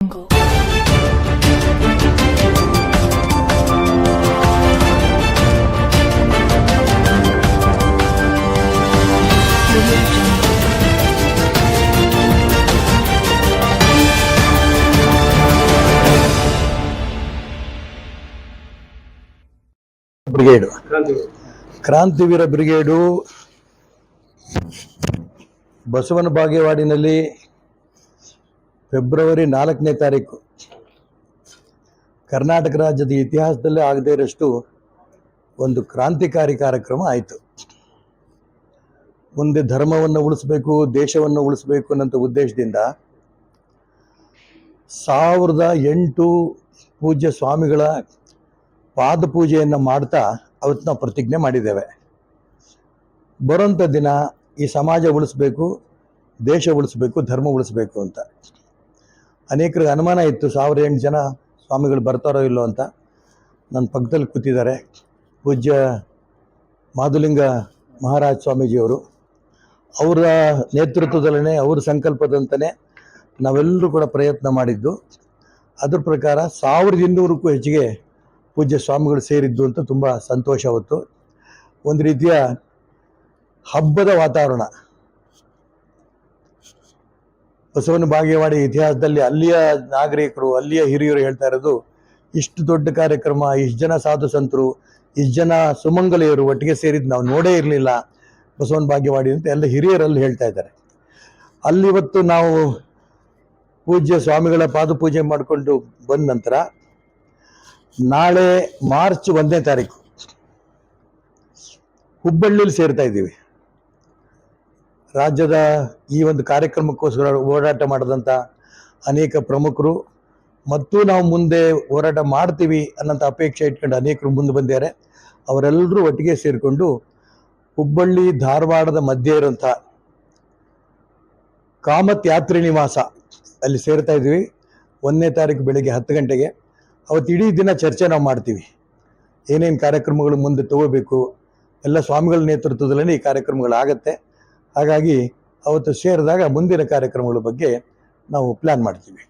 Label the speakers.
Speaker 1: Jungle.
Speaker 2: ಬ್ರಿಗೇಡು ಕ್ರಾಂತಿವೀರ ಬ್ರಿಗೇಡು ಬಸವನ ಬಾಗೇವಾಡಿನಲ್ಲಿ February ನಾಲ್ಕನೇ ತಾರೀಕು. ಕರ್ನಾಟಕ ರಾಜ್ಯದ ಇತಿಹಾಸದಲ್ಲೇ ಆಗದೇ ಇರಷ್ಟು ಒಂದು ಕ್ರಾಂತಿಕಾರಿ ಕಾರ್ಯಕ್ರಮ ಆಯಿತು. ಮುಂದೆ ಧರ್ಮವನ್ನು ಉಳಿಸಬೇಕು, ದೇಶವನ್ನು ಉಳಿಸಬೇಕು ಅನ್ನೋಂಥ ಉದ್ದೇಶದಿಂದ ಸಾವಿರದ ಎಂಟು ಪೂಜ್ಯ ಸ್ವಾಮಿಗಳ ಪಾದ ಪೂಜೆಯನ್ನು ಮಾಡ್ತಾ ಅವತ್ತು ನಾವು ಪ್ರತಿಜ್ಞೆ ಮಾಡಿದ್ದೇವೆ. ಬರೋಂಥ ದಿನ ಈ ಸಮಾಜ ಉಳಿಸ್ಬೇಕು, ದೇಶ ಉಳಿಸ್ಬೇಕು, ಧರ್ಮ ಉಳಿಸ್ಬೇಕು ಅಂತ. ಅನೇಕರಿಗೆ ಅನುಮಾನ ಇತ್ತು ಸಾವಿರ ಎಂಟು ಜನ ಸ್ವಾಮಿಗಳು ಬರ್ತಾರೋ ಇಲ್ಲೋ ಅಂತ. ನನ್ನ ಪಕ್ಕದಲ್ಲಿ ಕೂತಿದ್ದಾರೆ ಪೂಜ್ಯ ಮಾಧುಲಿಂಗ ಮಹಾರಾಜ್ ಸ್ವಾಮೀಜಿಯವರು. ಅವರ ನೇತೃತ್ವದಲ್ಲೇ ಅವ್ರ ಸಂಕಲ್ಪದಂತಲೇ ನಾವೆಲ್ಲರೂ ಕೂಡ ಪ್ರಯತ್ನ ಮಾಡಿದ್ದು. ಅದ್ರ ಪ್ರಕಾರ ಸಾವಿರದ ಇನ್ನೂರಕ್ಕೂ ಹೆಚ್ಚಿಗೆ ಪೂಜ್ಯ ಸ್ವಾಮಿಗಳು ಸೇರಿದ್ದು ಅಂತ ತುಂಬ ಸಂತೋಷ ಅವತ್ತು ಒಂದು ರೀತಿಯ ಹಬ್ಬದ ವಾತಾವರಣ. ಬಸವನ ಬಾಗೇವಾಡಿ ಇತಿಹಾಸದಲ್ಲಿ ಅಲ್ಲಿಯ ನಾಗರಿಕರು, ಅಲ್ಲಿಯ ಹಿರಿಯರು ಹೇಳ್ತಾ ಇರೋದು, ಇಷ್ಟು ದೊಡ್ಡ ಕಾರ್ಯಕ್ರಮ, ಇಷ್ಟು ಜನ ಸಾಧು ಸಂತರು, ಇಷ್ಟು ಜನ ಸುಮಂಗಲಿಯರು ಒಟ್ಟಿಗೆ ಸೇರಿದ್ದು ನಾವು ನೋಡೇ ಇರಲಿಲ್ಲ. ಬಸವನ ಭಾಗ್ಯವಾಡಿ ಅಂತ ಎಲ್ಲ ಹಿರಿಯರಲ್ಲಿ ಹೇಳ್ತಾ ಇದ್ದಾರೆ. ಅಲ್ಲಿ ಇವತ್ತು ನಾವು ಪೂಜ್ಯ ಸ್ವಾಮಿಗಳ ಪಾದಪೂಜೆ ಮಾಡಿಕೊಂಡು ಬಂದ ನಂತರ ನಾಳೆ ಮಾರ್ಚ್ ಒಂದನೇ ತಾರೀಕು ಹುಬ್ಬಳ್ಳಿಲಿ ಸೇರ್ತಾ ಇದ್ದೀವಿ. ರಾಜ್ಯದ ಈ ಒಂದು ಕಾರ್ಯಕ್ರಮಕ್ಕೋಸ್ಕರ ಹೋರಾಟ ಮಾಡಿದಂಥ ಅನೇಕ ಪ್ರಮುಖರು ಮತ್ತು ನಾವು ಮುಂದೆ ಹೋರಾಟ ಮಾಡ್ತೀವಿ ಅನ್ನೋಂಥ ಅಪೇಕ್ಷೆ ಇಟ್ಕೊಂಡು ಅನೇಕರು ಮುಂದೆ ಬಂದಿದ್ದಾರೆ. ಅವರೆಲ್ಲರೂ ಒಟ್ಟಿಗೆ ಸೇರಿಕೊಂಡು ಹುಬ್ಬಳ್ಳಿ, ಧಾರವಾಡದ ಮಧ್ಯೆ ಇರುವಂಥ ಕಾಮತ್ ಯಾತ್ರಿ ನಿವಾಸ ಅಲ್ಲಿ ಸೇರ್ತಾ ಇದ್ದೀವಿ. ಒಂದನೇ ತಾರೀಕು ಬೆಳಿಗ್ಗೆ ಹತ್ತು ಗಂಟೆಗೆ. ಅವತ್ತು ಇಡೀ ದಿನ ಚರ್ಚೆ ನಾವು ಮಾಡ್ತೀವಿ. ಏನೇನು ಕಾರ್ಯಕ್ರಮಗಳು ಮುಂದೆ ತಗೋಬೇಕು? ಎಲ್ಲ ಸ್ವಾಮಿಗಳ ನೇತೃತ್ವದಲ್ಲೇ ಈ ಕಾರ್ಯಕ್ರಮಗಳಾಗತ್ತೆ ಹಾಗಾಗಿ ಅವತ್ತು ಸೇರಿದಾಗ ಮುಂದಿನ ಕಾರ್ಯಕ್ರಮಗಳ ಬಗ್ಗೆ ನಾವು ಪ್ಲ್ಯಾನ್ ಮಾಡ್ತೀವಿ.